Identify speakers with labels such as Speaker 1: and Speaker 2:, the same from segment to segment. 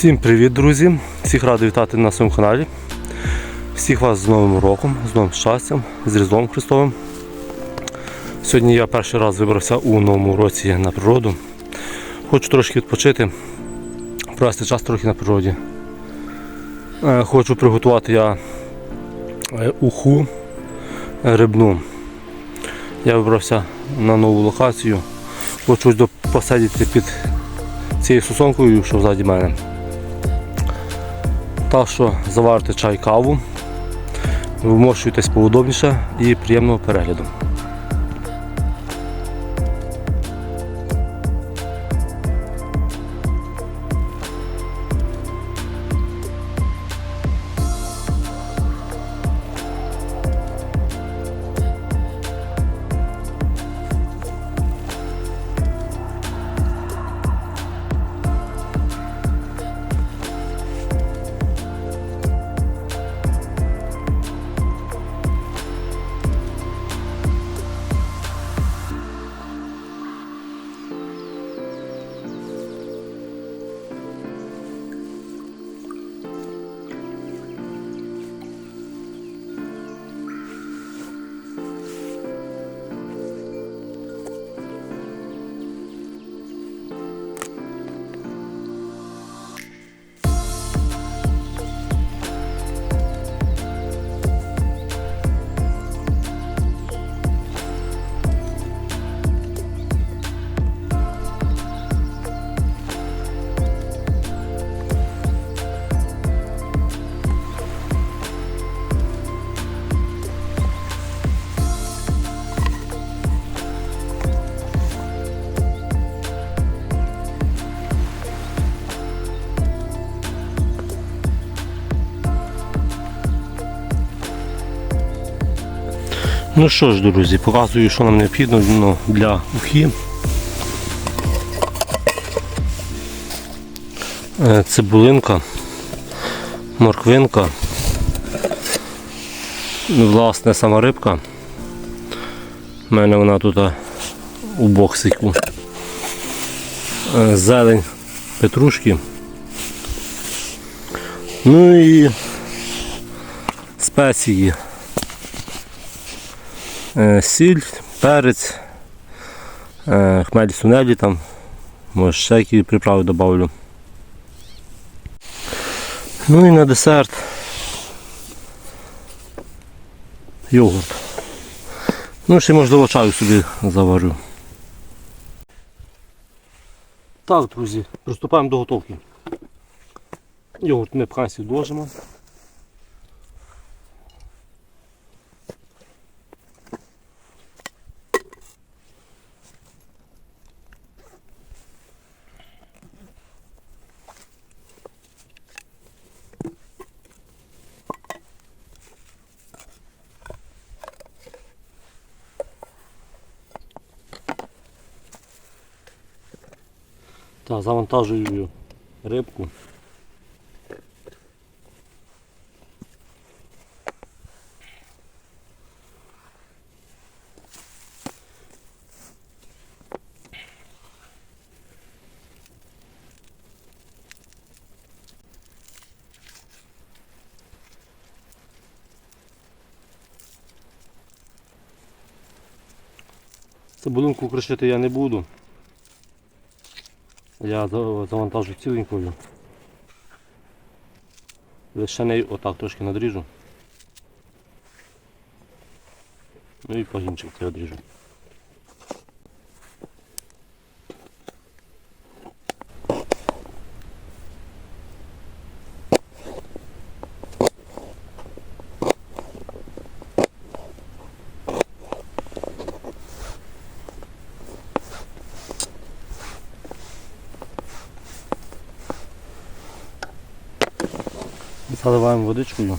Speaker 1: Всім привіт, друзі! Всіх радий вітати на своєму каналі. Всіх вас з Новим роком, з новим щастям, з Різдвом Христовим. Сьогодні я перший раз вибрався у новому році на природу. Хочу трошки відпочити, провести час трохи на природі. Е, Хочу приготувати я е, уху е, рибну. Я вибрався на нову локацію. Хочу посидіти під цією сосонкою, що ззаді мене. Так що заварте чай каву, вмощуйтесь поудобніше і приємного перегляду. Ну що ж, друзі, показую, що нам необхідно ну, для ухи. Е, Цибулинка, морквинка, ну, власне сама рибка. У мене вона тут у боксику. Е, Зелень петрушки. Ну і спеції. Е, сіль, перець, е, хмель сунелі там, може ще які приправи додавлю. Ну і на десерт йогурт. Ну ще можливо чаю собі заварю. Так, друзі, приступаємо до готовки. Йогурт ми пхайся вложимо. Так, завантажую рибку. Цибулинку кришити я не буду. Я завантажу ціленькою. Лише не отак трошки надріжу. Ну і погінчик це одріжу. Заливаємо водичкою.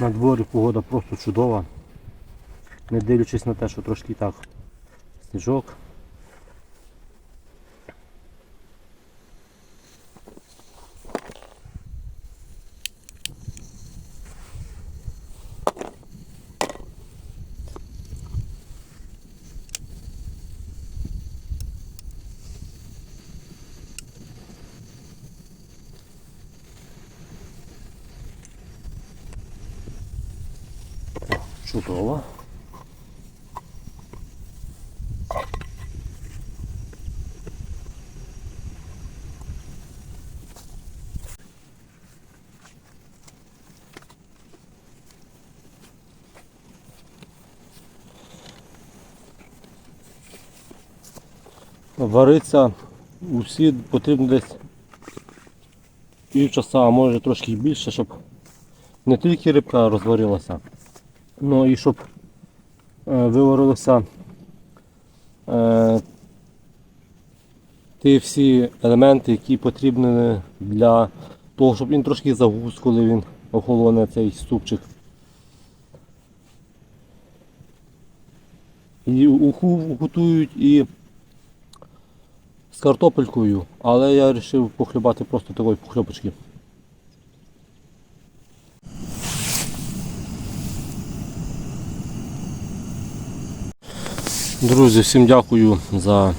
Speaker 1: На дворі погода просто чудова. Не дивлячись на те, що трошки так сніжок. Чудово. Вариться усі потрібно десь півчаса, а може трошки більше, щоб не тільки рибка розварилася, Ну і щоб е, виварилися е, ті всі елементи, які потрібні для того, щоб він трошки загус, коли він охолоне цей супчик. І уху готують і з картопелькою, але я вирішив похлібати просто такої похльопочки. Друзі, всім дякую за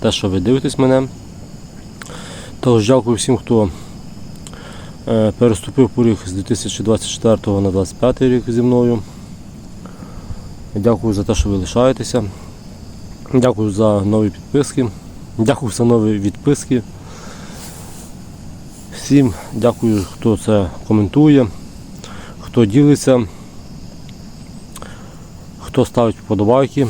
Speaker 1: те, що ви дивитесь мене. Також дякую всім, хто е, переступив поріг з 2024 на 2025 рік зі мною. Дякую за те, що ви лишаєтеся. Дякую за нові підписки. Дякую за нові відписки. Всім дякую, хто це коментує, хто ділиться, хто ставить вподобайки.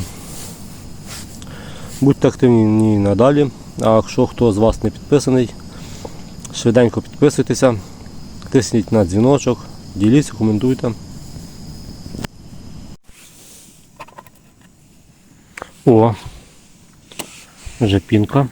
Speaker 1: Будьте активні надалі. А якщо хто з вас не підписаний, швиденько підписуйтеся, тисніть на дзвіночок, діліться, коментуйте. О, вже пінка.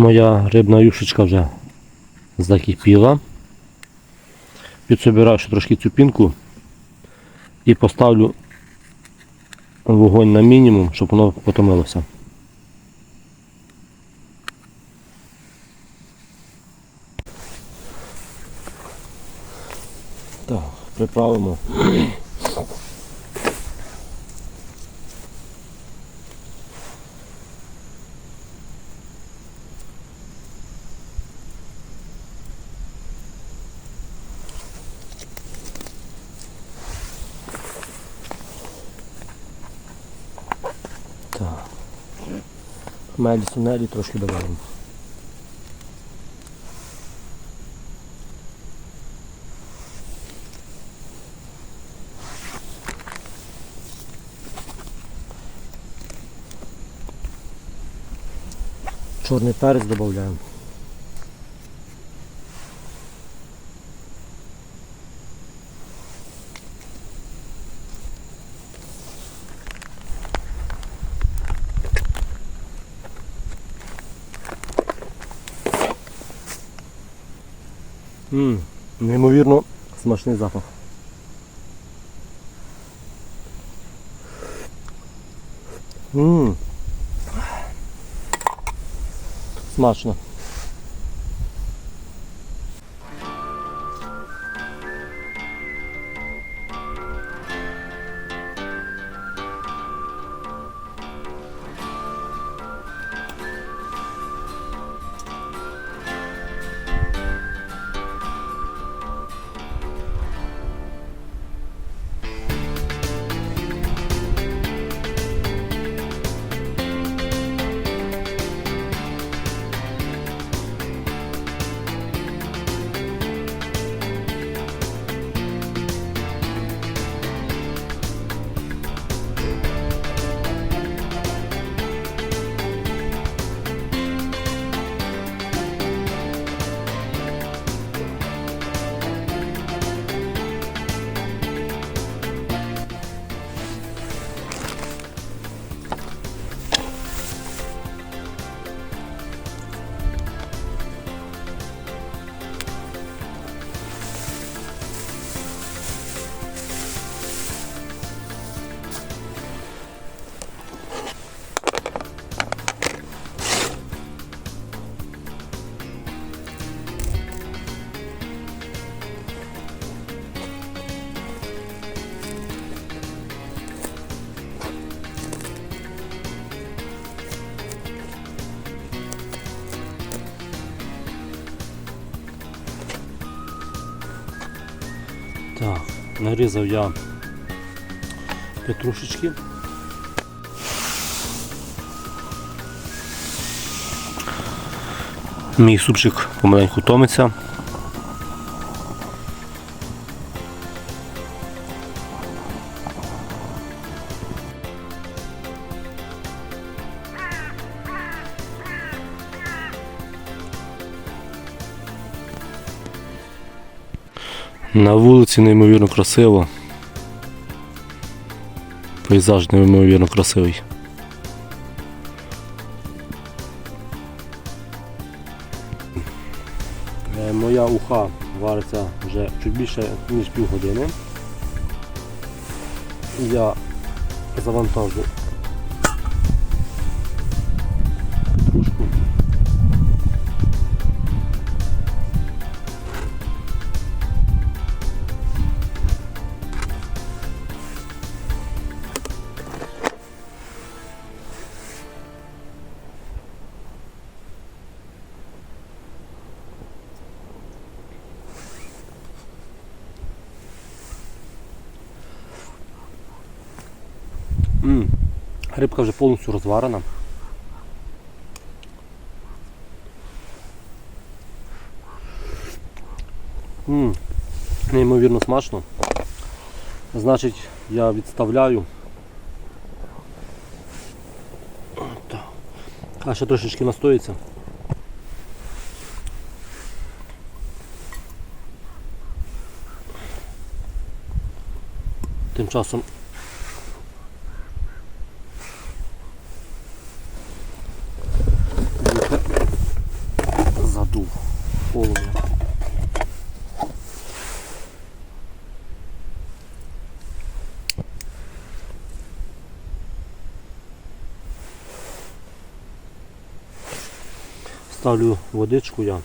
Speaker 1: Моя рибна юшечка вже закипіла. Підсобираю ще трошки цю пінку і поставлю вогонь на мінімум, щоб воно потомилося. Так, приправимо. Так. Мелі сунелі трошки додаємо. Чорний перець додаємо. Ммм, неймовірно смачний запах. Ммм. Смачно. Нарізав я петрушечки. Мій супчик помаленьку томиться. На вулиці неймовірно красиво. Пейзаж неймовірно красивий. Е, Моя уха вариться вже чуть більше ніж півгодини. Я завантажу М, Рибка вже повністю розварена. М, Неймовірно смачно. Значить, я відставляю. А ще трошечки настоїться. Тим часом Ставлю водичку я.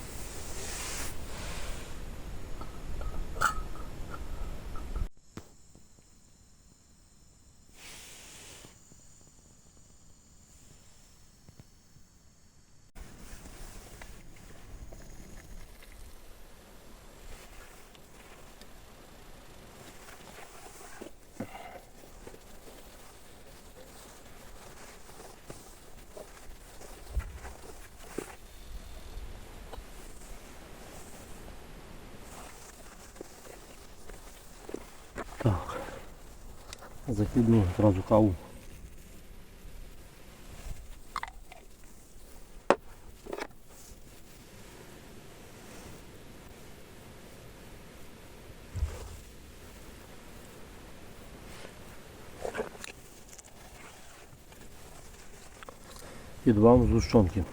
Speaker 1: Закидну зразу каву. І два зущенки.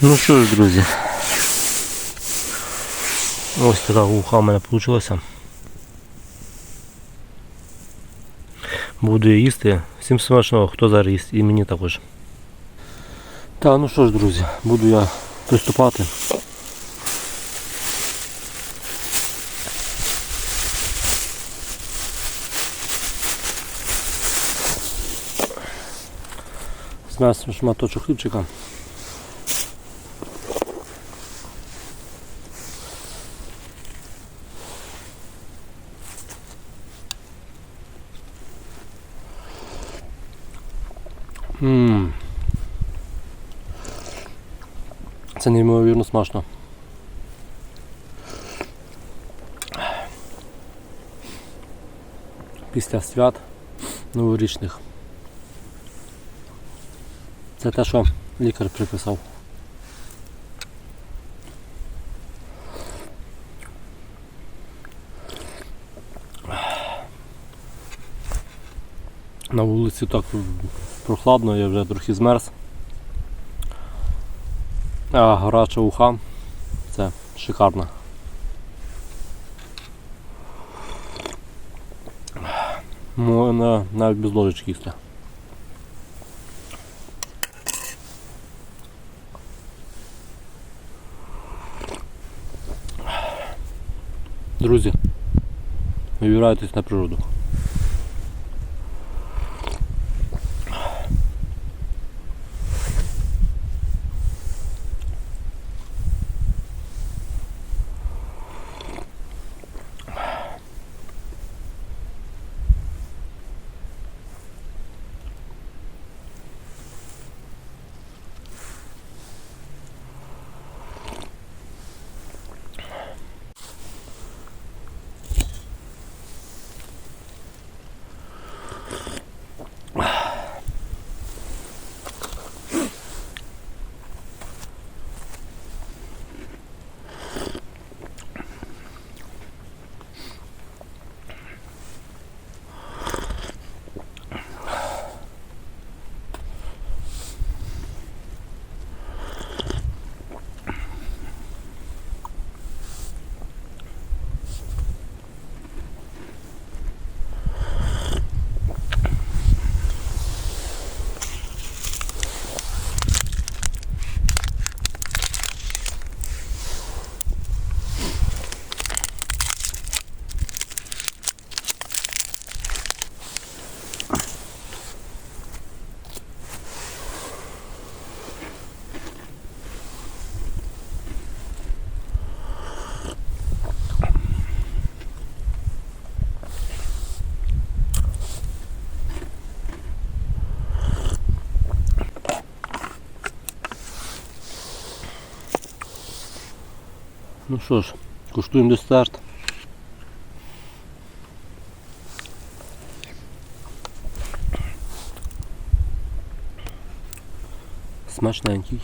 Speaker 1: Ну що ж, друзі. Ось така уха в мене вийшла. Буду їсти. Всім смачного, хто зараз їсть, і мені також. Так, ну що ж, друзі, буду я приступати. З м'ясом шматочок хлібчика. Ммм. Це неймовірно смачно. після свят новорічних. Це те, що лікар приписав. На вулиці так прохладно, я вже трохи змерз. А гаряча уха це шикарно. Можна навіть без ложечки їсти. Друзі, вибирайтесь на природу. Ну що ж, куштуємо десерт. Смачненький.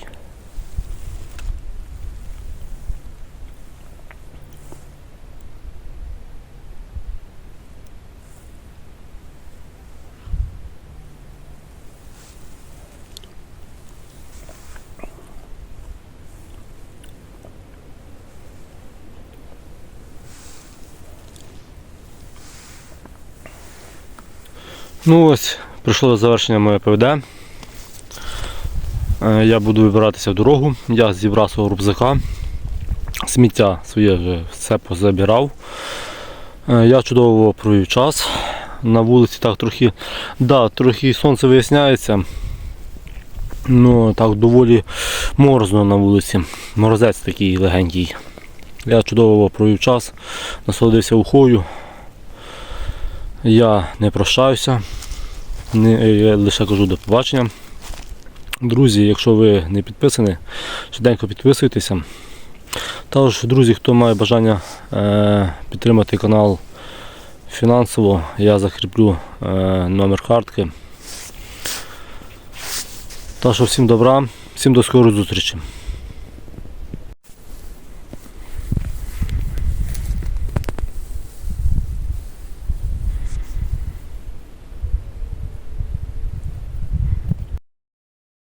Speaker 1: Ну ось, прийшло до завершення моє ПВД. Е, Я буду вибиратися в дорогу. Я зібрав свого рюкзака. Сміття своє вже все позабирав. Е, Я чудово провів час. На вулиці так трохи, да, трохи сонце виясняється. Ну, так доволі морозно на вулиці. Морозець такий легенький. Я чудово провів час, насолодився ухою. Я не прощаюся. Не, я лише кажу до побачення. Друзі, якщо ви не підписані, швиденько підписуйтеся. Також, друзі, хто має бажання е, підтримати канал фінансово, я закріплю е, номер картки. Так що всім добра, всім до скорої зустрічі.